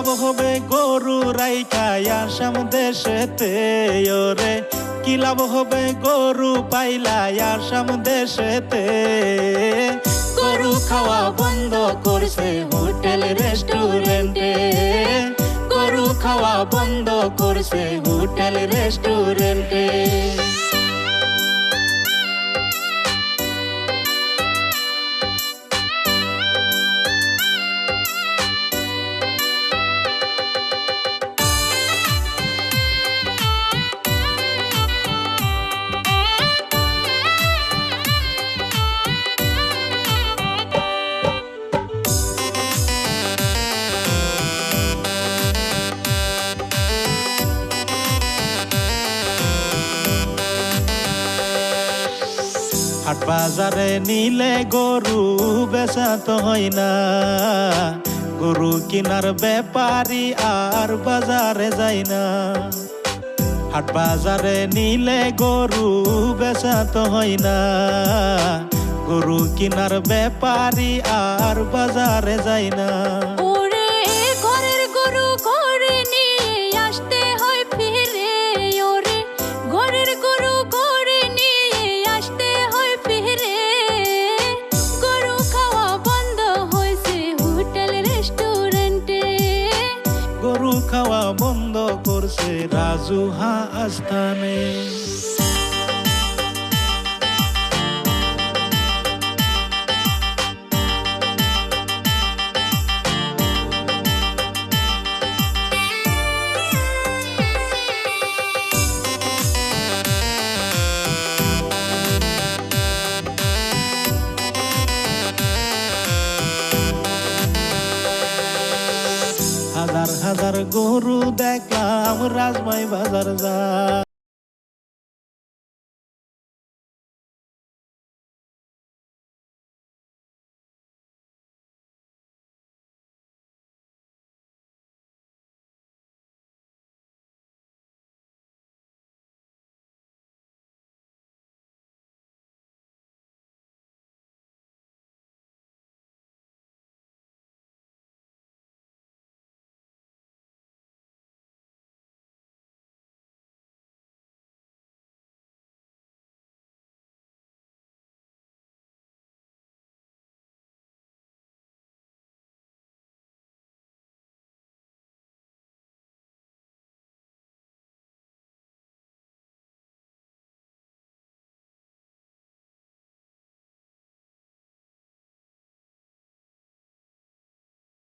হবে গরু রাইখাই আসাম দেশেতে, ওরে। কি লাভ হবে গরু পাইলাই আসাম দেশেতে? গরু খাওয়া বন্ধ করছে হোটেল, রেস্টুরেন্টে। গরু খাওয়া বন্ধ করছে হোটেল, রেস্টুরেন্টে। হাট বাজারে নিলে গরু বেচা তো হয় না। গরু কিনার ব্যাপারী আর বাজারে যায় না। হাট বাজারে নিলে গরু বেচা তো হয় না। গরু কিনার ব্যাপারী আর বাজারে যায় না। গরু খাওয়া বন্ধ করছে রাজু হা আস্থানে হাজার গরু দেখলাম রাজমাই বাজার যায়